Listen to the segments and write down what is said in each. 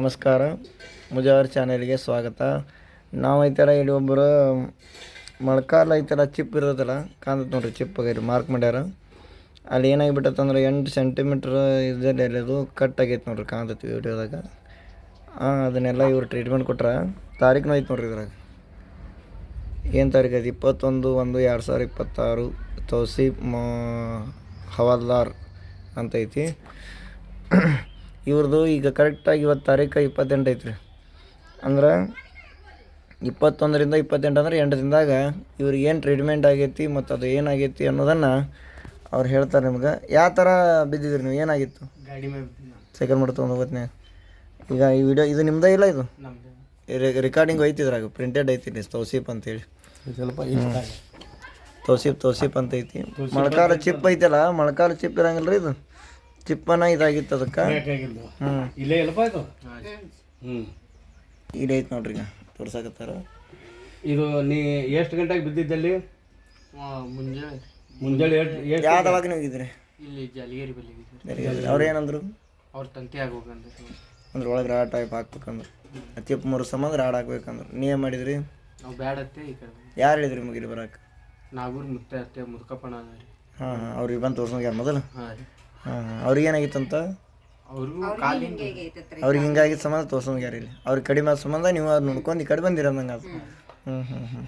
ನಮಸ್ಕಾರ. ಮುಜಾವರ್ ಚಾನೆಲ್ಗೆ ಸ್ವಾಗತ. ನಾವು ಐತಲ್ಲ ಇಲ್ಲಿ ಒಬ್ಬರು ಮಳ್ಕಾಲ ಐತಲ್ಲ ಚಿಪ್ ಇರೋದಲ್ಲ. ಕಾಂತ ನೋಡ್ರಿ ಚಿಪ್ ಆಗೈತಿ ಮಾರ್ಕ್ ಮಾಡ್ಯಾರ. ಅಲ್ಲಿ ಏನಾಗಿಬಿಟ್ಟತ್ತಂದ್ರೆ ಎಂಟು ಸೆಂಟಿಮೀಟ್ರ್ ಇದರಲ್ಲಿ ಅದು ಕಟ್ ಆಗೈತೆ ನೋಡ್ರಿ ಕಾಂತತ್ ವಿಡಿಯೋದಾಗ. ಹಾಂ ಅದನ್ನೆಲ್ಲ ಇವ್ರು ಟ್ರೀಟ್ಮೆಂಟ್ ಕೊಟ್ರೆ. ತಾರೀಖು ಐತೆ ನೋಡ್ರಿ ಇದ್ರಾಗ. ಏನು ತಾರೀಕು ಐತಿ ಇಪ್ಪತ್ತೊಂದು ಒಂದು ಎರಡು ಸಾವಿರ ಇಪ್ಪತ್ತಾರು. ತೋಸಿ ಮ, ಹವಾಲ್ದಾರ್ ಅಂತ ಐತಿ. ಇವ್ರದ್ದು ಈಗ ಕರೆಕ್ಟಾಗಿ ಇವತ್ತು ತಾರೀಕು ಇಪ್ಪತ್ತೆಂಟು ಐತ್ರಿ. ಅಂದ್ರೆ ಇಪ್ಪತ್ತೊಂದರಿಂದ ಇಪ್ಪತ್ತೆಂಟು ಅಂದ್ರೆ ಎಂಟು ದಿನದಾಗ ಇವ್ರಿಗೆ ಏನು ಟ್ರೀಟ್ಮೆಂಟ್ ಆಗೈತಿ ಮತ್ತು ಅದು ಏನಾಗೈತಿ ಅನ್ನೋದನ್ನು ಅವ್ರು ಹೇಳ್ತಾರೆ ನಿಮ್ಗೆ. ಯಾವ ಥರ ಬಿದ್ದಿದ್ರಿ ನೀವು? ಏನಾಗಿತ್ತು? ಗಾಡಿ ಮೇಲೆ ಬಿದ್ದೀನಿ ನಾನು ಸೈಕಲ್ ಮಾಡಿ ತೊಗೊಂಡು ಹೋಗ್ತೀನಿ ಈಗ ಈ ವಿಡಿಯೋ ಇದು ನಿಮ್ದೇ ಇಲ್ಲ ಇದು? ರೆಕಾರ್ಡಿಂಗ್ ಐತಿದ್ರಾಗ ಪ್ರಿಂಟೆಡ್ ಐತಿ ನೀ ತೋಸಿಪ್ ಅಂತೇಳಿ. ಸ್ವಲ್ಪ ತೌಸೀಫ್ ತೋಸಿಪ್ ಅಂತ ಐತಿ. ಮೊಳಕಾಲ ಚಿಪ್ ಐತಲ್ಲ ಮೊಳಕಾಲ ಚಿಪ್ ಇರಂಗಿಲ್ಲ ರೀ ಇದು? ಚಿಪ್ಪನ ಇದಾಗಿತ್ತು ಅದಕ್ಕೆ. ಹ್ಞೂ ಇಲ್ಲೇ ಎಲ್ಲಪ್ಪ ಇದು ಹ್ಞೂ ಇಲ್ಲಿ ಐತಿ ನೋಡ್ರಿ ಈಗ ತೋರ್ಸಾಕತ್ತಾರ. ಇದು ನೀ ಎಷ್ಟು ಗಂಟೆಗೆ ಬಿದ್ದಿದ್ದಲ್ಲಿ? ಮುಂಜಾನೆ. ಮುಂಜಾನೆ ಎಷ್ಟು ಎಷ್ಟು ಯಾವ ದವಾಖಾನೆ ಹೋಗಿದ್ರಿ? ಇಲ್ಲಿ ಜಲಿಗೇರಿ ಬಲ್ಲಿ ಅವ್ರು ಏನಂದ್ರು? ಅವ್ರ ತಂತಿ ಆಗೋಗಂದ್ರೆ ಅಂದ್ರೆ ಒಳಗೆ ರಾಡ್ ಟೈಪ್ ಹಾಕ್ಬೇಕಂದ್ರೆ. ಚಿಪ್ ಮೂರು ಸಂಬಂಧ ರಾಡ್ ಹಾಕ್ಬೇಕಂದ್ರೆ. ನೀವೇ ಮಾಡಿದ್ರಿ? ನಾವು ಬ್ಯಾಡತ್ತೆ ಈ ಕಡೆ. ಯಾರು ಹೇಳಿದ್ರಿ ಮುಗಿರಿ ಬರಕ್ಕೆ ನಾಗೂರು ಮುತ್ತೆ ಅತ್ತೆ ಮುದ್ಕಪ್ಪಣ ರೀ ಹಾಂ ಹಾಂ. ಅವ್ರಿಗೆ ಬಂದು ತೋರ್ಸೋದು ಮೊದಲ ಮೊದಲು? ಹಾಂ ರೀ. ಅವ್ರಿಗೆ ಏನಾಗಿತ್ತಂತ ಅವ್ರಿಗೂ ಹಿಂಗಾಗಿ ಸಂಬಂಧ ತೋರ್ಸಂಗೆ ಯಾರಿಲ್ಲ. ಇಲ್ಲಿ ಅವ್ರಿಗೆ ಕಡಿಮೆ ಆದ ಸಂಬಂಧ ನೀವು ಅದು ನೋಡ್ಕೊಂಡು ಈ ಕಡೆ ಬಂದಿರ ಅಂದಂಗೆ ಅದು ಹ್ಞೂ ಹ್ಞೂ ಹ್ಞೂ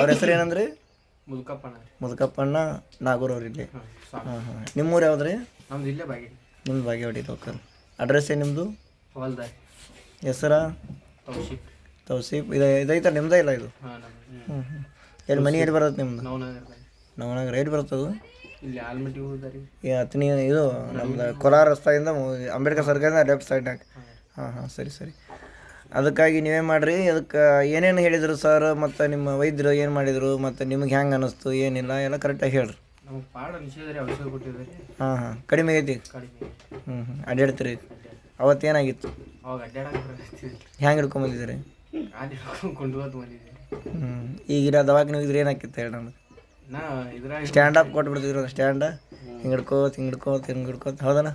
ಅವ್ರ ಹೆಸರು ಏನಂದ್ರಿ? ಮುದುಕಪ್ಪಣ್ಣ. ರೀ ಮುದುಕಪ್ಪಣ್ಣ ನಾಗೂರ್ ಅವ್ರು ಇಲ್ಲಿ. ಹಾಂ ಹಾಂ ನಿಮ್ಮೂರು ಯಾವ್ದು ರೀ ನಮ್ದು ಇಲ್ಲೇ ಬಾಗಿ ನಿಮ್ದು ಬಾಗೇವಾಡಿ ಲೋಕಲ್ ಅಡ್ರೆಸ್ ಏನು ನಿಮ್ಮದು ಹೆಸರ? ತೌಶಿಪ್ ತೌಸೀಫ್ ಇದು ಇದೈತ ನಿಮ್ಮದೇ ಇಲ್ಲ ಇದು? ಹ್ಞೂ ಹ್ಞೂ ಎಲ್ಲಿ ಮನೆ ಎಲ್ಲಿ ಬರುತ್ತೆ ನಿಮ್ಮದು ನವನಗರ. ನವನಾಗ ಬರುತ್ತೆ ಹೋದಾರಿ ಈ ಹತ್ತನೇ ಇದು ನಮ್ದು ಕೋಲಾರ ರಸ್ತೆಯಿಂದ ಅಂಬೇಡ್ಕರ್ ಸರ್ಕಾರದಿಂದ ಲೆಫ್ಟ್ ಸೈಡ್ನಾಗ ಹಾಂ. ಹಾಂ ಸರಿ ಸರಿ. ಅದಕ್ಕಾಗಿ ನೀವೇ ಮಾಡಿರಿ. ಅದಕ್ಕೆ ಏನೇನು ಹೇಳಿದರು ಸರ್ ಮತ್ತು ನಿಮ್ಮ ವೈದ್ಯರು ಏನು ಮಾಡಿದರು ಮತ್ತು ನಿಮ್ಗೆ ಹೆಂಗೆ ಅನ್ನಿಸ್ತು ಏನಿಲ್ಲ ಎಲ್ಲ ಕರೆಕ್ಟಾಗಿ ಹೇಳ್ರಿ. ಹಾಂ ಹಾಂ. ಕಡಿಮೆ ಐತಿ ಹ್ಞೂ ಹ್ಞೂ ಅಡ್ಡಾಡ್ತೀರಿ ಅವತ್ತೇನಾಗಿತ್ತು ಹೆಂಗೆ ಹಿಡ್ಕೊಂಬಂದಿದ್ದೀರಿ ಹ್ಞೂ ಈಗಿರೋ ದವಾಖಾನೆ ಹೋಗಿದ್ರೆ ಏನಾಗಿತ್ತು ಹೇಳಿ ನಮ್ಗೆ? ನಾ ಇದ್ರಾಗ ಸ್ಟ್ಯಾಂಡ್ ಅಪ್ ಕೊಟ್ಬಿಡ್ತಿದ್ರು ಸ್ಟ್ಯಾಂಡ ಹಿಂಗೆ ಹಿಡ್ಕೋತ ಹಿಂಗೆ ಹಿಡ್ಕೋತ ಹಿಂಗೆ ಹಿಡ್ಕೋತ. ಹೌದಲ್ಲ?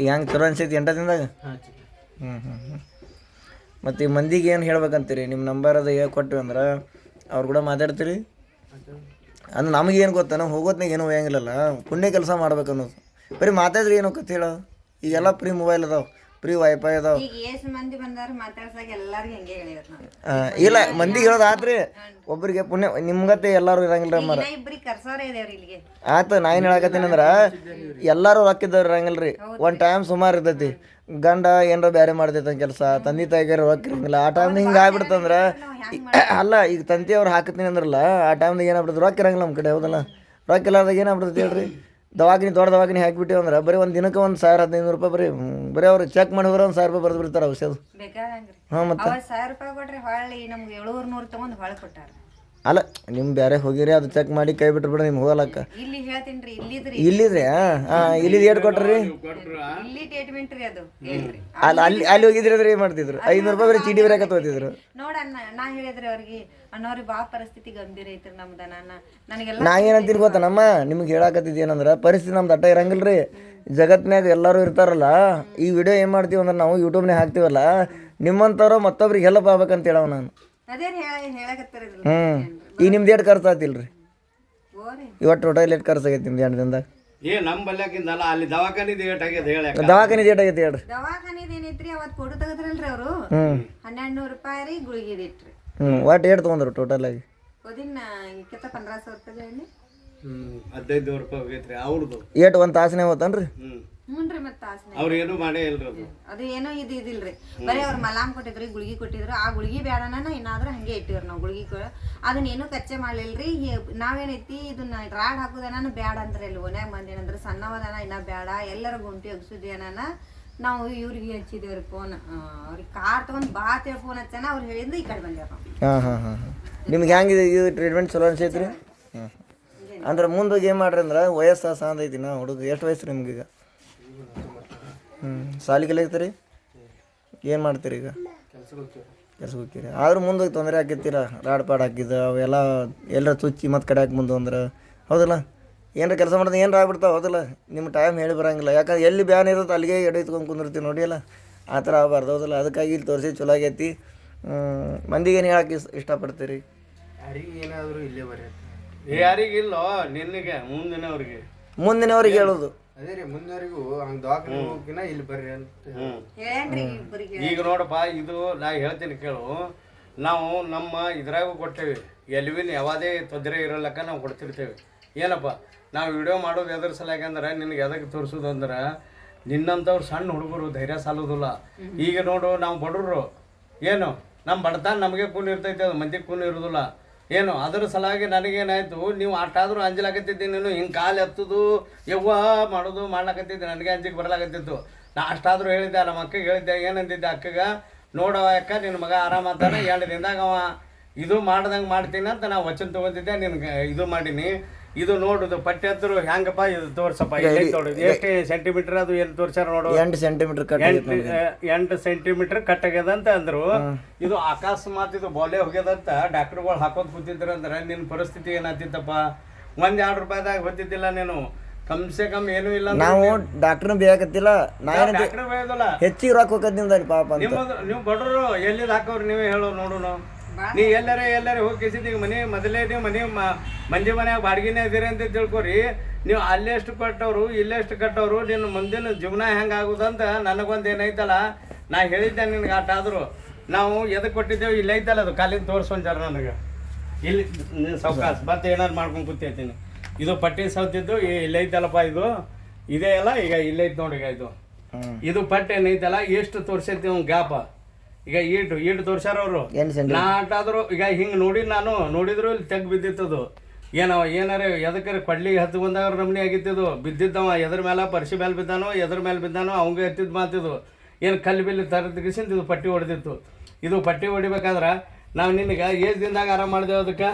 ಈಗ ಹೆಂಗೆ ಚಲೋ ಅನ್ಸೈತಿ ಎಂಟ ದಿನದಾಗ? ಹ್ಞೂ ಹ್ಞೂ ಹ್ಞೂ ಮತ್ತು ಈ ಮಂದಿಗೆ ಏನು ಹೇಳ್ಬೇಕಂತೀರಿ? ನಿಮ್ಮ ನಂಬರ್ ಅದು ಹೇಗೆ ಕೊಟ್ಟಿವಿ ಅಂದ್ರೆ ಅವ್ರು ಕೂಡ ಮಾತಾಡ್ತೀರಿ? ಅಂದ್ರೆ ನಮಗೆ ಏನು ಗೊತ್ತಾ ನಾವು ಹೋಗೋತ್ನಾಗ ಏನೂ ಹೋಗಂಗಿಲ್ಲಲ್ಲ ಪುಣ್ಯ ಕೆಲಸ ಮಾಡ್ಬೇಕು ಅನ್ನೋದು ಬರೀ ಮಾತಾಡ್ರಿ ಏನು ಕತ್ ಹೇಳೋ? ಈಗೆಲ್ಲ ಫ್ರೀ ಮೊಬೈಲ್ ಅದಾವೆ. ಫ್ರೀ ವೈಫೈ ಅದಾವ. ಈಗ ಎಷ್ಟು ಮಂದಿ ಬಂದಾರ ಮಾತಾಡ್ಸಾಗ ಎಲ್ಲಾರ್ಗೂ ಹೆಂಗೆ ಹೇಳಿದ್ರು ನಾವು ಇಲ್ಲ ಮಂದಿಗೆ ಹೇಳೋದು ಆತ್ರಿ ಒಬ್ಬರಿಗೆ ಪುಣ್ಯ ನಿಮ್ಗತ್ತೆ ಎಲ್ಲರೂ ಇರಂಗಿಲ್ಲ ಮರ ಇನ್ನ ಇಬ್ರಿಗೆ ಕರ್ಸೋರೇ ಇದೇವ್ರಿ ಇಲ್ಲಿಗೆ. ಆತ ನಾ ಏನು ಹೇಳಕತ್ತೀನಿ ಅಂದ್ರೆ ಎಲ್ಲರೂ ರೊಕ್ಕಿದ್ದವ್ರು ಇರಂಗಿಲ್ಲ ರೀ ಒಂದು ಟೈಮ್ ಸುಮಾರು ಇರ್ತೈತಿ. ಗಂಡ ಏನಾರ ಬೇರೆ ಮಾಡ್ತೈತೆ ಕೆಲಸ ತಂದೆ ತಾಯಿಗಾರ ರೊಕ್ಕ ಇರಂಗಿಲ್ಲ ಆ ಟೈಮ್ ಹಿಂಗೆ ಆಗ್ಬಿಡ್ತಂದ್ರೆ ಅಲ್ಲ ಈಗ ತಂತಿ ಅವ್ರು ಹಾಕತ್ತೀನಿ ಅಂದ್ರಲ್ಲ ಆ ಟೈಮ್ದಾಗ ಏನಾಗ್ಬಿಡ್ತು ರೊಕ್ಕ ಇರಂಗಿಲ್ಲ ನಮ್ಮ ಕಡೆ ಹೌದಲ್ಲ? ರೊಕ್ಕ ಇಲ್ಲಾರ್ದಾಗ ಏನಾಗ್ಬಿಡ್ತೈತಿ ಹೇಳ್ರಿ? ದವಾಖಾನೆ ದೊಡ್ಡ ದವಾಖಾನೆ ಹಾಕಿಬಿಟ್ಟಿವಿ ಅಂದ್ರೆ ಬರೀ ಒಂದು ದಿನಕ್ಕೆ ಒಂದು ಸಾವಿರ ಹದಿನೈದು ರೂಪಾಯಿ ಬರೀ ಬರೀ ಅವ್ರು ಚೆಕ್ ಮಾಡಿ ಹೋದ್ರೆ ಒಂದು ಸಾವಿರ ರೂಪಾಯಿ ಬರೆದು ಬಿಡ್ತಾರೆ ಔಷಧ. ಹಾಂ ಮತ್ತೆ? ಅವ ಸಾವಿರ ರೂಪಾಯಿ ಕೊಟ್ರಿ ಹೊಳ್ಳಿ ನಮ್ಗೆ ಏಳುವರೆ ನೂರು ತಗೊಂಡ್ ಹೊಳ್ಳಿ ಕೊಟ್ಟಾರ. ಅಲ್ಲ ನಿಮ್ಮ ಬೇರೆ ಹೋಗಿರಿ ಅದು ಚೆಕ್ ಮಾಡಿ ಕೈ ಬಿಟ್ರು ಬಿಡ್ರಿ ನಿಮ್ಗೆ ಹೋಗಲಕ್ಕ ಇಲ್ಲಿ ಹೇಳ್ತೀನಿ ಇಲ್ಲಿದ್ರಿ. ಇಲ್ಲಿದ್ರಿ ಹಾಂ ಇಲ್ಲಿ ಏಟ್ ಕೊಟ್ರಿ? ಇಲ್ಲಿ ಟ್ರೀಟ್ಮೆಂಟ್ ರೀ ಅದು ಹೇಳ್ರಿ. ಅಲ್ಲಿ ಅಲ್ಲಿ ಅಲ್ಲಿ ಹೋಗಿದ್ರಿ ಅಂದ್ರೆ ಏನು ಮಾಡ್ತಿದ್ರು? ಐನೂರು ರೂಪಾಯಿ ಬರೀ ಚೀಟಿ ಬರೆಯಕ್ಕೆ ತೋತಿದ್ರು ನೋಡಣ್ಣ ನಾ ಹೇಳಿದ್ರೆ ಅವ್ರಿಗೆ ಅಣ್ಣವ್ರಿಗೆ ಬಾ ಪರಿಸ್ಥಿತಿ ಗಂಭೀರ ಐತ್ರಿ ನಮ್ದ. ನಾನು ನನಗೆಲ್ಲ ನಾ ಏನಂತೀನಿ ಗೊತ್ತನಮ್ಮ ನಿಮ್ಗೆ ಹೇಳಕತ್ತಿದ್ದು ಏನಂದ್ರೆ ಪರಿಸ್ಥಿತಿ ನಮ್ದು ಅಟ್ಟ ಇರಂಗಿಲ್ಲ ರೀ ಜಗತ್ನ್ಯಾಗ ಎಲ್ಲರೂ ಇರ್ತಾರಲ್ಲ ಈ ವಿಡಿಯೋ ಏನು ಮಾಡ್ತೀವಿ ಅಂದ್ರೆ ನಾವು ಯೂಟ್ಯೂಬ್ನಾಗ ಹಾಕ್ತೀವಲ್ಲ ನಿಮ್ಮಂಥವ್ರು ಮತ್ತೊಬ್ರಿಗೆ ಹೆಲ್ಪ್ ಆಗ್ಬೇಕಂತ ಹೇಳವ ನಾನು. ಅದೇ ಹೇಳ ಹೇಳಕತ್ತಿರಲ್ಲ ಹ್ಞೂ ಈ ನಿಮ್ದು ಎಷ್ಟು ಖರ್ಚು ಆತಿಲ್ಲ ರೀ ಇವತ್ತು ಟೋಟಲ್ ಎಷ್ಟು ಖರ್ಚು ಆಗೈತಿ ನಿಮ್ದು ಎಂಟು ದಿನದಾಗ. ಏ ನಮ್ಮ ಬಲ್ಯಾಕಿಂದಲ್ಲ ಅಲ್ಲಿ ದವಾಖಾನಿದು ಏಟ್ ಆಗ್ಯದ ಹೇಳ ದವಾಖಾನೆ ಏಟ್ ಆಗೈತಿ ಹೇಳ್ರಿ. ದವಾಖಾನಿದ ಏನೈತ್ರಿ ಅವತ್ ಫೋಟೋ ತೆಗೆದ್ರಲ್ರಿ ಅವರು. ಹನ್ನೆರಡು ನೂರು ರೂಪಾಯಿ ರೀ ಗುಳಿಗೆ ಇಟ್ರಿ. ಹ್ಞೂ ಒಟ್ಟು ಏಟ್ ತೊಗೊಂಡ್ರು ಟೋಟಲ್ ಆಗಿ? ಓದಿನ ಇಕ್ಕತ್ತ ಪಂದ್ರ ಸಾವಿರ ರೂಪಾಯಿ ಹೇಳಿ. ಹ್ಮ್ ಹದಿನೈದು ನೂರು ರೂಪಾಯಿ ಹೋಗೈತ್ರಿ ಅವ್ರದ್ದು ಏಟ್ ಒಂದು ತಾಸನೇ ಹೋತನ್ರಿ? ಹ್ಞೂ ರೀ ಮತ್ತೆ ತಾಸನೆ. ಅವ್ರು ಏನೂ ಮಾಡೇ ಇಲ್ರಿ ಅದು. ಅದು ಏನೋ ಇದು ಇದಿಲ್ರಿ. ಬರೀ ಅವ್ರು ಮಲಾಮ್ ಕೊಟ್ಟಿದ್ರಿ ಗುಳಿಗೆ ಕೊಟ್ಟಿದ್ರು. ಆ ಗುಳಿಗೆ ಬೇಡನ ಏನಾದ್ರೂ ಹಂಗೆ ಇಟ್ಟಿವ್ರಿ ನಾವು ಗುಳಿಗೆ ಕೊ- ಅದನ್ನ ಏನೂ ಕಚ್ಚೆ ಮಾಡ್ಲಿಲ್ರಿ. ನಾವೇನೈತಿ ಇದನ್ನ ರಾಡ್ ಹಾಕುದನ ಬ್ಯಾಡ ಅಂದ್ರೆ ಅಲ್ಲಿ ಓನ್ಯಾಗ ಮಂದಿ ಏನಂದ್ರೆ ಸಣ್ಣವದನ ಇನ್ನ ಬೇಡ ಎಲ್ಲರ ಗುಂಟಿ ಒಗ್ಸುದೇನ ನಾವು ಇವ್ರಿಗೆ ಹಚ್ಚಿದೇವ್ರಿ ಫೋನ್ ಅವ್ರಿಗೆ ಕಾರ್ ತಗೊಂಡ್ ಬಾ ಅಂತೇಳಿ ಫೋನ್ ಹಚ್ಚನ ಅವ್ರು ಹೇಳಿದ್ರು ಈ ಕಡೆ ಬಂದೇವ್ ನಾವು. ಹಾಂ ಹಾಂ ಹಾಂ ಹಾಂ. ನಿಮ್ಗೆ ಹೆಂಗಿದೆ ಇದು ಟ್ರೀಟ್ಮೆಂಟ್ ಚಲೋ ಅನ್ಸೈತ್ರಿ? ರೀ ಹಾಂ ಅಂದ್ರೆ ಮುಂದೆ ಏನು ಮಾಡ್ರಿ ಅಂದ್ರೆ ವಯಸ್ಸು ಸಾಂದ್ ಐತಿ ನಾ ಹುಡುಗ ಎಷ್ಟು ವಯಸ್ಸು ರೀ ನಿಮ್ಗೆ ಈಗ ಹ್ಞೂ ಸಾಲಿ ಐತ್ರಿ ಏನು ಮಾಡ್ತೀರಿ ಈಗ? ಕೆಲಸ ಹೋಗ್ತೀರಿ. ಆದ್ರೂ ಮುಂದೋಗಿ ತೊಂದರೆ ಹಾಕಿರ್ತೀರ ರಾಡ್ ಪಾಡ್ ಹಾಕಿದ್ದು ಅವೆಲ್ಲ ಎಲ್ಲರ ಚುಚ್ಚಿ ಮತ್ತೆ ಕಡೆ ಹಾಕಿ ಮುಂದೆ ಅಂದ್ರೆ ಹೌದಲ್ಲ? ಏನಾರ ಕೆಲಸ ಮಾಡಿದ್ರೆ ಏನರ ಆಗ್ಬಿಡ್ತಾವೆ ಹೌದಲ್ಲ? ನಿಮ್ಮ ಟೈಮ್ ಹೇಳಿ ಬರಂಗಿಲ್ಲ. ಯಾಕಂದ್ರೆ ಎಲ್ಲಿ ಬ್ಯಾನ್ ಇರುತ್ತೆ ಅಲ್ಲಿಗೆ ಎಡೆ ಇತ್ಕೊಂಡು ಕುಂದಿರ್ತೀವಿ ನೋಡಿ ಅಲ್ಲ? ಆ ಥರ ಆಗಬಾರ್ದು ಹೌದಲ್ಲ? ಅದಕ್ಕಾಗಿ ಇಲ್ಲಿ ತೋರಿಸಿ ಚಲೋ ಆಗೈತಿ. ಮಂದಿಗೆ ಏನು ಹೇಳಕ್ಕೆ ಇಷ್ಟ ಇಷ್ಟಪಡ್ತೀರಿ? ಯಾರಿಗೆ ಏನಾದರೂ ಇಲ್ಲೇ ಬರ್ರಿ ಯಾರಿಗಿಲ್ಲೋ ನಿನಗೆ ಮುಂದಿನವ್ರಿಗೆ. ಮುಂದಿನವ್ರಿಗೆ ಹೇಳೋದು. ಅದೇ ರೀ ಮುಂದವರೆಗೂ ಹಂಗೆ ದವಾಖಾನೆ ಹೋಗಿನ ಇಲ್ಲಿ ಬರ್ರಿ ಅಂತ ಈಗ ನೋಡಪ್ಪ ಇದು ನಾ ಹೇಳ್ತೀನಿ ಕೇಳು. ನಾವು ನಮ್ಮ ಇದ್ರಾಗೂ ಕೊಟ್ಟೇವೆ ಎಲ್ವಿನ ಯಾವುದೇ ತೊಂದರೆ ಇರಲ್ಲಕ್ಕ ನಾವು ಕೊಡ್ತಿರ್ತೇವೆ. ಏನಪ್ಪ? ನಾವು ವಿಡಿಯೋ ಮಾಡೋದು ಎದ್ರ ಸಲಾಗ ಅಂದ್ರೆ ನಿನಗೆ ಎದಕ್ಕೆ ತೋರಿಸೋದು ಅಂದ್ರೆ ನಿನ್ನಂಥವ್ರು ಸಣ್ಣ ಹುಡುಗರು ಧೈರ್ಯ ಸಾಲೋದಿಲ್ಲ. ಈಗ ನೋಡು ನಾವು ಬಡವರು. ಏನು? ನಮ್ಮ ಬಡತನ ನಮಗೆ ಕೂನ್ ಇರ್ತೈತೆ ಅದು ಮಂದಿ ಕೂನ್ ಇರೋದಿಲ್ಲ. ಏನು? ಅದರ ಸಲುವಾಗಿ ನನಗೇನಾಯಿತು ನೀವು ಆಟಾದರೂ ಅಂಜಲಾಕತ್ತಿದ್ದೆ ನೀನು ಹಿಂಗೆ ಕಾಲು ಎತ್ತದು ಯವ್ವ ಮಾಡೋದು ಮಾಡ್ಲಾಕತ್ತಿದ್ದೆ ನನಗೆ ಅಂಜಿಗೆ ಬರ್ಲಾಕತ್ತಿತ್ತು ನಾ ಅಷ್ಟಾದರೂ ಹೇಳಿದ್ದೆ ನಮ್ಮ ಅಕ್ಕಗೆ ಹೇಳಿದ್ದೆ ಏನಂದಿದ್ದೆ ಅಕ್ಕಗೆ? ನೋಡವ ಅಕ್ಕ ನಿನ್ನ ಮಗ ಆರಾಮಾತಾನೆ ಎರಡು ದಿನದಾಗ ಅವ ಇದು ಮಾಡ್ದಂಗೆ ಮಾಡ್ತೀನಿ ಅಂತ ನಾ ವಚನ ತೊಗೊಂತಿದ್ದೆ ನಿನ್ಗೆ ಇದು ಮಾಡೀನಿ. ಇದು ನೋಡುದು ಪಟ್ಟಿ ಹತ್ರ ಹೆಂಗಪ್ಪ ಇದು ತೋರ್ಸಪ್ಪ. ಎಷ್ಟು ಸೆಂಟಿಮೀಟರ್ ಅದು ಏನು ತೋರ್ಸಾರ ನೋಡು. ಎಂಟು ಸೆಂಟಿಮೀಟರ್ ಕಟ್ ಎಂಟು ಎಂಟು ಸೆಂಟಿಮೀಟರ್ ಕಟ್ ಆಗ್ಯದ ಅಂತ ಅಂದ್ರು. ಇದು ಅಕಸ್ಮಾತ್ ಇದು ಬೊಲೆ ಹೋಗ್ಯದಂತ ಡಾಕ್ಟರ್ಗಳು ಹಾಕೋದ್ ಕೂತಿದ್ರು ಅಂದ್ರೆ ನಿನ್ನ ಪರಿಸ್ಥಿತಿ ಏನಾಗ್ತಿತ್ತಪ್ಪ ಒಂದ್ ಎರಡು ರೂಪಾಯಿದಾಗ ಗೊತ್ತಿದ್ದಿಲ್ಲ ನೀನು. ಕಮ್ಸೆ ಕಮ್ ಏನೂ ಇಲ್ಲ ನಾವು ಡಾಕ್ಟರ್ನ ಬೇಕತ್ತಿಲ್ಲ ನಾನು ಹೆಚ್ಚಿಗೆ ರೊಕ್ಕ ಹೋಗದ್ ನಿಮ್ದು ಪಾಪ ಅಂತ. ನೀವು ಬಡ್ರು ಎಲ್ಲಿದ್ ಹಾಕೋರು ನೀವೇ ಹೇಳೋ ನೋಡು ನಾವು ನೀ ಎಲ್ಲರೇ ಎಲ್ಲಾರ ಹೋಗಿ ಕಿಸಿದ್ ಈಗ ಮನೆ ಮೊದಲೇ ನೀವು ಮನೆ ಮಂಜು ಮಂದಿ ಮನ್ಯಾಗ ಬಾಡಿಗೆನೇ ಇದೀರಿ ಅಂತ ತಿಳ್ಕೊರಿ. ನೀವು ಅಲ್ಲೆಷ್ಟು ಕಟ್ಟೋರು ಇಲ್ಲೆಷ್ಟು ಕಟ್ಟೋರು ನಿನ್ನ ಮುಂದಿನ ಜೀವನ ಹೆಂಗೆ ಆಗುದಂತ ನನಗೊಂದು ಏನೈತಲ್ಲ ನಾ ಹೇಳಿದ್ದೆ ನಿನಗೆ ಆಟ ಆದ್ರು. ನಾವು ಎದಕ್ಕೆ ಕೊಟ್ಟಿದ್ದೇವೆ ಇಲ್ಲ ಐತಲ್ಲ ಅದು ಕಾಲಿನ ತೋರಿಸ್ಕೊಂತಾರ ನನಗೆ. ಇಲ್ಲಿ ನೀನು ಸೌಕಾಸ್ ಮತ್ತೆ ಏನಾರು ಮಾಡ್ಕೊಂಡು ಕೂತಿರ್ತೀನಿ. ಇದು ಪಟ್ಟಿ ಸೌತಿದ್ದು ಈ- ಇಲ್ಲ ಐತಲ್ಲಪ್ಪ ಇದು. ಇದೇ ಅಲ್ಲ ಈಗ ಇಲ್ಲೈತೆ ನೋಡಿ ಈಗ ಇದು. ಇದು ಪಟ್ಟಿ ಏನೈತಲ್ಲ ಎಷ್ಟು ತೋರ್ಸೈತಿ ಅವ್ನು ಗ್ಯಾಪ. ಈಗ ಈಟು ಈಟು ತೋರ್ಸ್ಯಾರ ಅವರು. ನಾ ನಾಟಾದ್ರು ಈಗ ಹಿಂಗೆ ನೋಡಿ ನಾನು ನೋಡಿದ್ರು ಇಲ್ಲಿ ತೆಗ್ ಬಿದ್ದಿತ್ತದು. ಏನವ ಏನಾರ ಎದಕ್ಕಾರ ಕೊಡ್ಲಿಗೆ ಹತ್ತು ಬಂದಾಗ ನಮ್ನಿ ಆಗಿತ್ತಿದು. ಬಿದ್ದಿದ್ದವ ಎದ್ರ ಮೇಲೆ ಪರ್ಸಿ ಮೇಲೆ ಬಿದ್ದಾನೋ ಎದ್ರ ಮೇಲೆ ಬಿದ್ದಾನೋ ಅವಂಗೆ ಎತ್ತಿದ್ ಮಾತಿದು. ಏನು ಕಲ್ಲು ಬಿಲ್ಲಿ ತರದಗಿಸಿಂದ ಇದು ಪಟ್ಟಿ ಹೊಡೆದಿತ್ತು. ಇದು ಪಟ್ಟಿ ಹೊಡಿಬೇಕಾದ್ರೆ ನಾವು ನಿನಗೆ ಏಜ್ ದಿನದಾಗ ಆರಾಮ ಮಾಡಿದೆವು ಅದಕ್ಕೆ?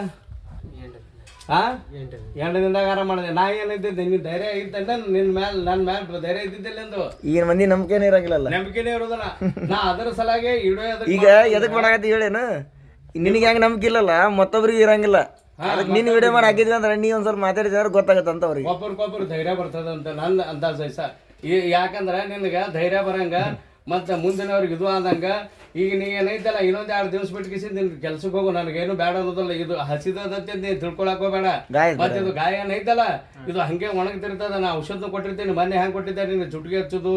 ಆ? ಎಂಟು ದಿನದಾಗ ಆರಾಮ ಮಾಡಿದೆ. ನಾ ಏನಿದ್ದಿದ್ದೆ ನಿನ್ನ ಧೈರ್ಯ ಇತ್ತಂತ ನಿನ್ನ ಮೇಲೆ ನನ್ನ ಮೇಲೆ ಧೈರ್ಯ ಇದ್ದಿದ್ದಿಲ್ಲ ಎಂದು ಈಗಿನ ಮಂದಿ ನಂಬಿಕೆನೇ ಇರಂಗಿಲ್ಲಲ್ಲ. ನಂಬಿಕೆನೇ ಇರೋದಿಲ್ಲ. ನಾ ಅದರ ಸಲಾಗೆ ಇಡೋ ಈಗ ಎದಕ್ ಮಾಡಾಕತ್ತಿ ಹೇಳೇನು? ನಿನಗೆ ಹೆಂಗ್ ನಂಬಿಕೆ ಇಲ್ಲಲ್ಲ? ಮತ್ತೊಬ್ರಿಗೆ ಇರಂಗಿಲ್ಲ. ಅದಕ್ಕೆ ನಿನ್ನ ವಿಡಿಯೋ ಮಾಡಿ ಹಾಕಿದ್ವಿ ಅಂದ್ರೆ ನೀ ಒಂದ್ ಸ್ವಲ್ಪ ಮಾತಾಡಿದ್ರೆ ಗೊತ್ತಾಗತ್ತಂತ ಗೊತ್ತಾಗತ್ತೆ ಅಂತ ಅವ್ರಿಗೆ ಒಬ್ಬರಿಗೊಬ್ಬರು ಧೈರ್ಯ ಬರ್ತದಂತ ನನ್ನ ಅಂದಾಜ ಈ ಯಾಕಂದ್ರೆ ನಿನಗೆ ಧೈರ್ಯ ಬರಂಗ ಮತ್ತೆ ಮುಂದಿನವ್ರಿಗೆ ಇದು ಆದಂಗ ಈಗ ನೀ ಏನೈತಲ್ಲ ಇನ್ನೊಂದ್ ಎರಡು ದಿವಸ ಬಿಟ್ಕಿಸಿ ನಿನ್ ಕೆಲ್ಸಕ್ಕೆ ಹೋಗು ನನಗೇನು ಬೇಡ ಅನ್ನೋದಲ್ಲ ಇದು ಹಸಿದದಂತೆ ನೀ ತಿಳ್ಕೊಳಕ್ ಹೋಗಬೇಡ. ಮತ್ತೆ ಇದು ಗಾಯ ಏನೈತಲ್ಲ ಇದು ಹಂಗೆ ಒಣಗ್ತಿರ್ತದ ನಾ ಔಷಧ ಕೊಟ್ಟಿರ್ತೀನಿ ಮೊನ್ನೆ ಹೆಂಗ್ ಕೊಟ್ಟಿದ್ದೆ ನಿನ್ನ ಜುಟ್ಗೆ ಹಚ್ಚುದು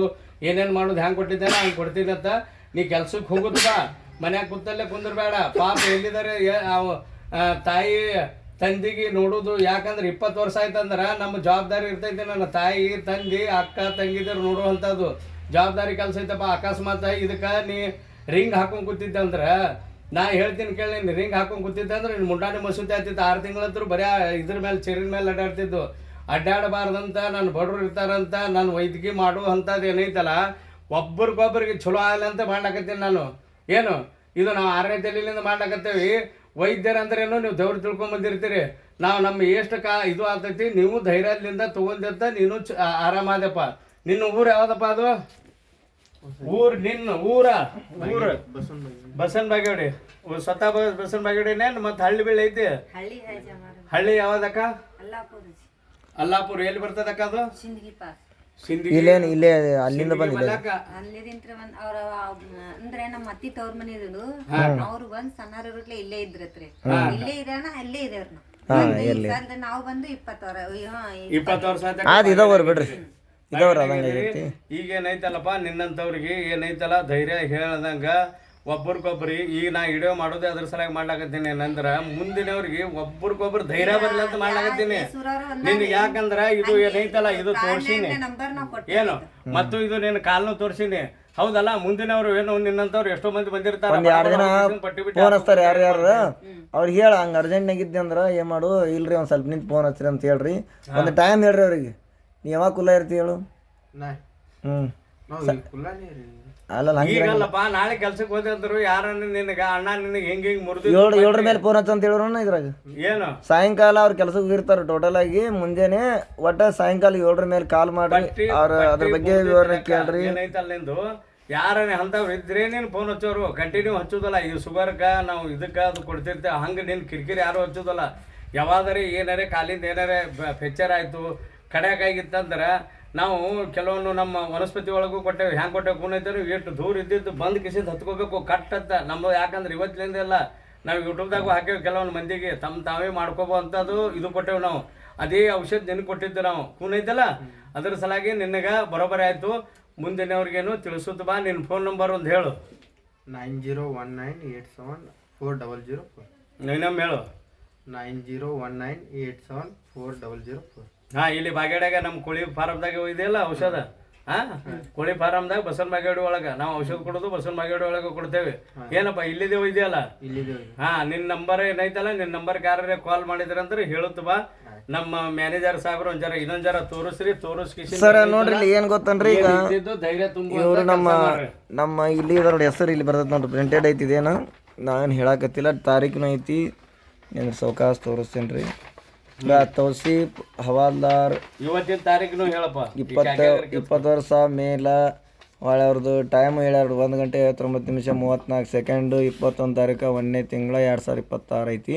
ಏನೇನ್ ಮಾಡೋದು ಹೆಂಗ್ ಕೊಟ್ಟಿದ್ದೆ ಹಂಗ್ ಕೊಡ್ತೀನಿ ಅಂತ ನೀ ಕೆಲ್ಸಕ್ಕೆ ಹೋಗುದು ಬಾ. ಮನ್ಯಾಗ ಕೂತಲ್ಲೇ ಕುಂದ್ರಬೇಡ. ಪಾಪ ಎಲ್ಲಿದ್ದಾರೆ ತಾಯಿ ತಂದಿಗೆ ನೋಡುದು ಯಾಕಂದ್ರೆ ಇಪ್ಪತ್ತು ವರ್ಷ ಆಯ್ತಂದ್ರ ನಮ್ಮ ಜವಾಬ್ದಾರಿ ಇರ್ತೈತಿ ನನ್ನ ತಾಯಿ ತಂದಿ ಅಕ್ಕ ತಂಗಿದ್ರು ನೋಡುವಂಥದ್ದು. ಜವಾಬ್ದಾರಿ ಕೆಲಸ ಐತಪ್ಪ ಅಕಸ್ಮಾತ್ ಇದಕ್ಕೆ ನೀ ರಿಂಗ್ ಹಾಕೊಂಡ್ ಕೂತಿದ್ದೆ ಅಂದ್ರೆ, ನಾ ಹೇಳ್ತೀನಿ ಕೇಳಿ, ನೀನು ರಿಂಗ್ ಹಾಕೊಂಡ್ ಕೂತಿದ್ದೆ ಅಂದ್ರೆ ನಿನ್ನ ಮುಂಡಾನೆ ಮಸೂತಿ ಆಗ್ತಿತ್ತು ಆರು ತಿಂಗಳಂತರೂ ಬರೀ ಇದ್ರ ಮೇಲೆ, ಚೆರಿನ ಮೇಲೆ ಅಡ್ಡಾಡ್ತಿದ್ದು. ಅಡ್ಡಾಡಬಾರ್ದಂತ ನನ್ನ ಬಡವ್ರು ಇರ್ತಾರಂತ, ನಾನು ವೈದ್ಯಕೀಯ ಮಾಡುವಂಥದ್ದು ಏನೈತಲ್ಲ, ಒಬ್ರಿಗೊಬ್ರಿಗೆ ಚಲೋ ಆಗಲ್ಲ ಅಂತ ಮಾಡ್ಲಾಕತ್ತೀನಿ ನಾನು. ಏನು? ಇದು ನಾವು ಆರನೇ ತಲೆಯಿಂದ ಮಾಡ್ಲಾಕತ್ತೇವಿ. ವೈದ್ಯರಂದ್ರೇನು ನೀವು ದೇವ್ರು ತಿಳ್ಕೊಂಬಂದಿರ್ತೀರಿ ನಾವು ನಮ್ಮ ಎಷ್ಟು ಕಾ ಇದು ಆಗ್ತೈತಿ, ನೀವು ಧೈರ್ಯದಿಂದ ತಗೊಂಡಿರ್ತ ನೀನು ಚ- ಆರಾಮಾದಪ್ಪ ನಿನ್ನ ಊರು ಯಾವ್ದಪ್ಪ ಅದು? ಊರ್ ನಿನ್ನ ಊರ? ಊರ. ಬಸನ್ ಬಾಗೇವಾಡಿ. ಊ- ಸ್ವತಃ ಬಸವನ್ ಬಸನ್ ಬಾಗೇವಾಡಿನೇನು ಮತ್ತೆ ಹಳ್ಳಿ ಬೆಳೆ ಐತಿ? ಹಳ್ಳಿ ಯಾವ್ದಕ್ಕ? ಅಲ್ಲಾಪುರ ಅಲ್ಲಾಪುರ. ಎಲ್ಲಿ ಬರ್ತದಕ್ಕ ಅದು? ಇಲ್ಲೇನು ಇಲ್ಲೇ ಅಲ್ಲಿಂದ ಬಂದಿದೆ. ಅಲ್ಲಿದಿಂತ್ರ ಒಂದ್ ಅವ್ರ ಅಂದ್ರೆ ನಮ್ಮ ಅತ್ತಿ ತವ್ರ ಮನೆ ಇದ್ರು ಅವ್ರು ಬಂದ್ ಸಣ್ಣಾರ ಇರುಟ್ಲೆ ಇಲ್ಲೇ ಇದ್ರತ್ರಿ ಇಲ್ಲೇ ಇರೋಣ ಅಲ್ಲೇ ಇದೇವ್ರ ನಾವು. ಬಂದು ಇಪ್ಪತ್ತವರ ಇಪ್ಪತ್ತು ವರ್ಷ ಆಯ್ತು ಅದು ಇದಾವ್ರಿ ಬಿಡ್ರಿ. ಇದಾವ್ರಿ ಅದಂಗ ಆಗೈತಿ. ಈಗ ಏನೈತಲ್ಲಪ್ಪ ನಿನ್ನಂಥವ್ರಿಗೆ ಏನೈತಲ್ಲ ಧೈರ್ಯ ಹೇಳದಂಗ ಒಬ್ರಿಗೊಬ್ರಿ ಈಗ ನಾ ವಿಡಿಯೋ ಮಾಡೋದೇ ಅದ್ರ ಸಲ ಮಾಡ್ಲಾಕತ್ತೀನಿ ಏನಂದ್ರ ಮುಂದಿನವ್ರಿಗೆ ಒಬ್ರಿಗೊಬ್ರು ಧೈರ್ಯ ಬರಲಿ ಅಂತ ಮಾಡ್ಲಾಕತ್ತೀನಿ. ನಿನ್ಗೆ ಯಾಕಂದ್ರ ಇದು ಏನೈತಲ್ಲ ಇದು ತೋರ್ಸಿನಿ. ನಂಬರ್ ನಾವ್ ಕೊಟ್ಟು ಏನು? ಮತ್ತು ಇದು ನಿನ್ನ ಕಾಲ್ನು ತೋರ್ಸಿನಿ. ಹೌದಲ್ಲ ಮುಂದಿನವ್ರು ಏನು ನಿನ್ನಂತವ್ರು ಎಷ್ಟೋ ಮಂದಿ ಬಂದಿರ್ತಾರೆ ಒಂದ್ ಎರಡು ದಿನ ಫೋನ್ ಹಚ್ತಾರೆ ಯಾರು ಯಾರು? ಅವ್ರಿಗೆ ಹೇಳ ಹಂಗ ಅರ್ಜೆಂಟ್ ಆಗಿದ್ದೆ ಅಂದ್ರ ಏನ್ ಮಾಡು ಇಲ್ರಿ ಒಂದ್ ಸ್ವಲ್ಪ ನಿಂತು ಫೋನ್ ಹಚ್ಚ್ರಿ ಅಂತ ಹೇಳ್ರಿ. ಒಂದು ಟೈಮ್ ಹೇಳ್ರಿ ಅವ್ರಿಗೆ. ನೀ ಯಾವಾಗ ಕುಲ್ಲ ಇರ್ತಿ ಹೇಳು? ರೀ ಅಲ್ಲ ಹಂಗೆ ಈಗಲ್ಲಪ್ಪ ನಾಳೆ ಕೆಲ್ಸಕ್ಕೆ ಹೋದಂದ್ರು ಯಾರನ್ನ ನಿನಗ ಅಣ್ಣ ನಿನಗೆ ಹೆಂಗ್ ಹಿಂಗ್ ಮುರಿದು ಏಳು ಏಳ್ರ ಮೇಲೆ ಫೋನ್ ಹಚ್ಚ ಅಂತ ಹೇಳೋಣ ಇದ್ರಾಗ. ಏನು? ಸಾಯಂಕಾಲ ಅವ್ರ ಕೆಲ್ಸಕ್ಕೆ ಇರ್ತಾರೆ ಟೋಟಲ್ ಆಗಿ ಮುಂಜಾನೆ ಒಟ್ಟ ಸಾಯಂಕಾಲ ಏಳರ ಮೇಲೆ ಕಾಲ್ ಮಾಡ್ರಿ ಪಟ್ಟಿ- ಅವ್ರ ಅದ್ರ ಬಗ್ಗೆ ವಿವರಣೆ ಕೇಳ್ರಿ. ಏನೈತಲ್ಲ ನಿಂದು? ಯಾರನ್ನ ಅಂತವ್ರು ಇದ್ರೆ ನೀನು ಫೋನ್ ಹಚ್ಚೋರು. ಕಂಟಿನ್ಯೂ ಹಚ್ಚೋದಲ್ಲ. ಈ ಸುಗರ್ಕ ನಾವು ಇದಕ್ಕೆ ಅದು ಕೊಡ್ತಿರ್ತೇವೆ ಹಂಗೆ ನೀನು ಕಿರಿಕಿರಿ ಯಾರು ಹಚ್ಚೋದಲ್ಲ. ಯಾವಾದರೆ ಏನಾರೇ ಕಾಲಿಂದ ಏನಾರೇ ಫ್ರೆಕ್ಚರ್ ಆಯ್ತು. ಕಡ್ಯಾಕಾಗಿತ್ತಂದ್ರೆ ನಾವು ಕೆಲವೊಂದು ನಮ್ಮ ವನಸ್ಪತಿ ಒಳಗೂ ಕೊಟ್ಟೇವೆ ಹ್ಯಾಂಗೆ ಕೊಟ್ಟೇವೆ ಕೂನೈತೇವೆ ಎಷ್ಟು ದೂರ ಇದ್ದಿದ್ದು ಬಂದು ಕಿಸಿದ್ದು ಹತ್ಕೋಬೇಕು ಕಟ್ ಅಂತ ನಮ್ಮದು ಯಾಕಂದ್ರೆ ಇವತ್ತಿನಿಂದ ಎಲ್ಲ ನಾವು ಯೂಟ್ಯೂಬ್ದಾಗೂ ಹಾಕೇವು ಕೆಲವೊಂದು ಮಂದಿಗೆ ತಮ್ಮ ತಾವೇ ಮಾಡ್ಕೋಬೋ ಅಂಥದ್ದು ಇದು ಕೊಟ್ಟೆವು ನಾವು. ಅದೇ ಔಷಧ ನಿನಗೆ ಕೊಟ್ಟಿದ್ದು ನಾವು. ಕೂನೈತಲ್ಲ ಅದ್ರ ಸಲಾಗಿ ನಿನಗೆ ಬರೋಬ್ಬರಿ ಆಯಿತು. ಮುಂದಿನವ್ರಿಗೇನು ತಿಳಿಸುತ್ತ ಬಾ ನಿನ್ನ ಫೋನ್ ನಂಬರ್ ಒಂದು ಹೇಳು. Nine zero one nine eight seven four double zero four. ಇನ್ನೊಮ್ಮೆ ಹೇಳು. Nine zero one nine eight seven four double zero four. ಹಾ ಇಲ್ಲಿ ಬಾಗೇಡ್ಯಾಗ ನಮ್ಮ ಕೋಳಿ ಫಾರಮ್ದಾಗ ಇದೆಯಲ್ಲ ಔಷಧ. ಹಾ ಕೋಳಿ ಫಾರಮ್ದಾಗ ಬಸವನ ಬಾಗೇಡಿ ಒಳಗ. ನಾವು ಔಷಧ ಕೊಡೋದು ಬಸವನ ಬಾಗೇಡಿ ಒಳಗ ಕೊಡ್ತೇವೆ. ಏನಪ್ಪ ಇಲ್ಲಿದೆ ಇದೆಯಲ್ಲ? ಹಾ ನಿನ್ನ ನಂಬರ್ ಏನೈತಲ್ಲ ನಿನ್ನ ನಂಬರ್ ಯಾರೇ ಕಾಲ್ ಮಾಡಿದ್ರಂದ್ರೆ ಹೇಳುತ್ತ ಬಾ. ನಮ್ಮ ಮ್ಯಾನೇಜರ್ ಸಾಹೇಬ್ರು ಒಂದ್ ಜರ ಇನ್ನೊಂದ್ ಜರ ತೋರಿಸ್ರಿ ತೋರಿಸ್ಕಿ ಸರ್ ನೋಡ್ರಿ ಇಲ್ಲಿ ಏನು ಗೊತ್ತನ್ರಿ ಈಗ? ಧೈರ್ಯ ತುಂಬ ಇವರು ನಮ್ಮ ನಮ್ಮ ಇಲ್ಲಿ ಇದ್ರ ಹೆಸರು ಇಲ್ಲಿ ಬರ್ತೈತೆ ನೋಡ್ರಿ. ಪ್ರಿಂಟೆಡ್ ಐತಿ ಇದೇನು. ನಾನು ಹೇಳಕತ್ತಿಲ್ಲ ತಾರೀಕಿನೂ ಐತಿ. ಏನು ಸೌಕಾಸ್ ತೋರಿಸ್ತೇನೆ ರೀ ತೌಸೀಫ್ ಹವಾಲ್ದಾರ್ ಇವತ್ತಿನ ತಾರೀಕು ಹೇಳಪ್ಪ. ಇಪ್ಪತ್ತು ಇಪ್ಪತ್ತು ವರ್ಷ ಮೇಲ ಒಳ್ಳೆಯವ್ರದ್ದು ಅವ್ರದ್ದು ಟೈಮ್ ಹೇಳ್ಯಾರ ಒಂದು ಗಂಟೆ ಐವತ್ತೊಂಬತ್ತು ನಿಮಿಷ ಮೂವತ್ತ್ನಾಲ್ಕು ಸೆಕೆಂಡು ಇಪ್ಪತ್ತೊಂದು ತಾರೀಕು ಒಂದನೇ ತಿಂಗಳ ಎರಡು ಸಾವಿರ ಇಪ್ಪತ್ತಾರು ಐತಿ.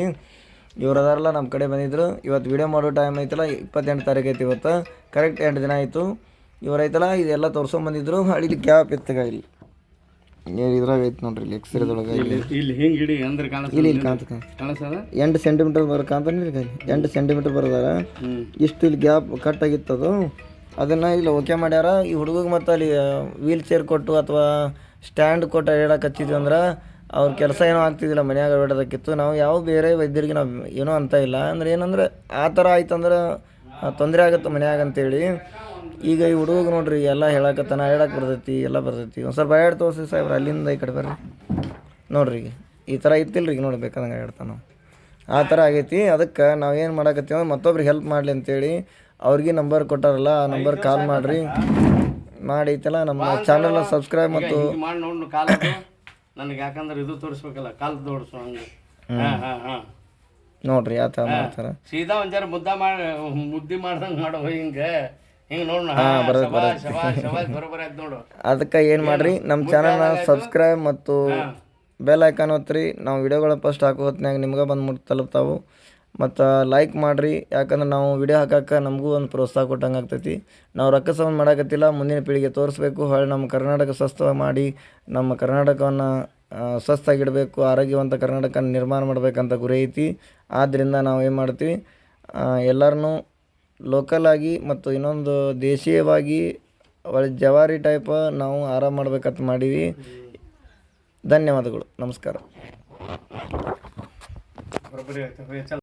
ಇವ್ರು ಅದಾರಲ್ಲ ನಮ್ಮ ಕಡೆ ಬಂದಿದ್ರು. ಇವತ್ತು ವಿಡಿಯೋ ಮಾಡೋ ಟೈಮ್ ಐತಲ್ಲ ಇಪ್ಪತ್ತೆಂಟು ತಾರೀಕು ಐತಿ ಇವತ್ತು. ಕರೆಕ್ಟ್ ಎಂಟು ದಿನ ಆಯಿತು. ಇವ್ರು ಐತಲ್ಲ ಇದೆಲ್ಲ ತೋರ್ಸ್ಕೊಂಬಂದಿದ್ರು ಹಳಿಲಿ ಕ್ಯಾಪ್ ಎತ್ತಗ ಇಲ್ಲಿ. ಇದ್ರಾಗ ಐತಿ ನೋಡ್ರಿ ಇಲ್ಲಿ ಎಕ್ಸ್ರೇದೊಳಗೆ ಇಲ್ಲಿ ಇಲ್ಲಿ ಹಿಂಗ್ ಹಿಡಿ ಅಂದ್ರೆ ಕಾಣಿಸ್ತದೆ ಇಲ್ಲಿ ಇಲ್ಲಿ ಕಾಂತ ಕಾಣಿಸ್ತದ ಎಂಟು ಸೆಂಟಿಮೀಟರ್ ಬರೋ ಕಾಣ್ತಾನೆ ಇಲ್ಲಿ ಎಂಟು ಸೆಂಟಿಮೀಟರ್ ಬರೋದಾರ? ಇಷ್ಟು ಇಲ್ಲಿ ಗ್ಯಾಪ್ ಕಟ್ ಆಗಿತ್ತದು ಅದನ್ನು ಇಲ್ಲಿ ಓಕೆ ಮಾಡ್ಯಾರ. ಈ ಹುಡುಗಗೆ ಮತ್ತು ಅಲ್ಲಿ ವೀಲ್ ಚೇರ್ ಕೊಟ್ಟು ಅಥವಾ ಸ್ಟ್ಯಾಂಡ್ ಕೊಟ್ಟು ಹೇಳಕ್ಕೆ ಹಚ್ಚಿದ್ವಿ ಅಂದ್ರೆ ಅವ್ರ ಕೆಲಸ ಏನೋ ಆಗ್ತಿದ್ದಿಲ್ಲ ಮನ್ಯಾಗ ಬಿಡೋದಕ್ಕಿತ್ತು ನಾವು ಯಾವ ಬೇರೆ ವೈದ್ಯರಿಗೆ ನಾವು ಏನೋ ಅಂತ ಇಲ್ಲ. ಅಂದ್ರೆ ಏನಂದ್ರೆ ಆ ಥರ ಆಯ್ತಂದ್ರೆ ತೊಂದರೆ ಆಗುತ್ತೆ ಮನ್ಯಾಗ ಅಂತೇಳಿ. ಈಗ ಈ ಹುಡುಗ ನೋಡ್ರಿ ಎಲ್ಲ ಹೇಳಕತ್ತಾನ ಹೇಳಕ್ಕೆ ಬರ್ತೈತಿ ಎಲ್ಲ ಬರ್ತೈತಿ. ಒಂದು ಸ್ವಲ್ಪ ಎರಡು ತೋರಿಸಿ ಸಾಹೇಬ್ರ ಅಲ್ಲಿಂದ ಈ ಕಡೆ ಬರ್ರಿ. ನೋಡ್ರಿ ಈ ಥರ ಇತ್ತಿಲ್ರಿ ಈಗ ನೋಡಿ ಬೇಕಾದಂಗೆ ಹೇಳ್ತಾನೆ ಆ ಥರ ಆಗೈತಿ ಅದಕ್ಕೆ ನಾವು ಏನು ಮಾಡಕತ್ತೀವಿ ಮತ್ತೊಬ್ರಿಗೆ ಹೆಲ್ಪ್ ಮಾಡಲಿ ಅಂತೇಳಿ ಅವ್ರಿಗೆ ನಂಬರ್ ಕೊಟ್ಟಾರಲ್ಲ ಆ ನಂಬರ್ ಕಾಲ್ ಮಾಡಿರಿ. ಮಾಡಿ ಐತಲ್ಲ ನಮ್ಮ ಚಾನಲ್ನ ಸಬ್ಸ್ಕ್ರೈಬ್ ಮತ್ತು ಮಾಡಿ ನೋಡಿ ನನಗೆ ಯಾಕಂದ್ರೆ ಇದು ತೋರಿಸ್ಬೇಕಲ್ಲ ಕಾಲ್ ತೋರಿಸು ಹಂಗೆ. ನೋಡ್ರಿ ಯಾವ ಥರ ಮಾಡ್ತಾರೆ. ಸೀದಾ ಒಂದ್ ಜರ ಮುದ್ದ ಮಾಡಿ ಮುದ್ದಿ ಮಾಡ್ದಂಗ್ ಮಾಡೋ ಹಿಂಗ. ಹಿಂಗ ಬರೋದು ಬರೋದು. ಬರೋಬ್ಬರ ಆಯ್ತು ನೋಡು. ಅದಕ್ಕೆ ಏನು ಮಾಡ್ರಿ? ನಮ್ಮ ಚಾನಲ್ನ ಸಬ್ಸ್ಕ್ರೈಬ್ ಮತ್ತು ಬೆಲ್ ಐಕಾನ್ ಒತ್ತಿರಿ. ನಾವು ವಿಡಿಯೋಗಳ ಫಸ್ಟ್ ಹಾಕೋ ಹೊತ್ನ್ಯಾಗ ನಿಮ್ಗೆ ಬಂದು ಮುಟ್ ತಲುಪ್ತಾವು. ಮತ್ತು ಲೈಕ್ ಮಾಡಿರಿ. ಯಾಕಂದ್ರೆ ನಾವು ವಿಡಿಯೋ ಹಾಕಕ್ಕೆ ನಮಗೂ ಒಂದು ಪ್ರೋತ್ಸಾಹ ಕೊಟ್ಟಂಗೆ ಆಗ್ತೈತಿ. ನಾವು ರೊಕ್ಕ ಮಾಡಕತ್ತಿಲ್ಲ. ಮುಂದಿನ ಪೀಳಿಗೆ ತೋರಿಸ್ಬೇಕು. ಹೊಳೆ ನಮ್ಮ ಕರ್ನಾಟಕ ಸ್ವಸ್ಥ ಮಾಡಿ ನಮ್ಮ ಕರ್ನಾಟಕವನ್ನು ಸ್ವಸ್ಥಾಗಿಡಬೇಕು. ಆರೋಗ್ಯವಂತ ಕರ್ನಾಟಕ ನಿರ್ಮಾಣ ಮಾಡಬೇಕಂತ ಗುರಿ ಐತಿ. ಆದ್ದರಿಂದ ನಾವು ಏನು ಮಾಡ್ತೀವಿ? ಎಲ್ಲರನ್ನೂ ಲೋಕಲ್ ಆಗಿ ಮತ್ತು ಇನ್ನೊಂದು ದೇಶೀಯವಾಗಿ ಜವಾರಿ ಟೈಪ್ ನಾವು ಆರಾಮ ಮಾಡ್ಬೇಕಂತ ಮಾಡೀವಿ. ಧನ್ಯವಾದಗಳು. ನಮಸ್ಕಾರ.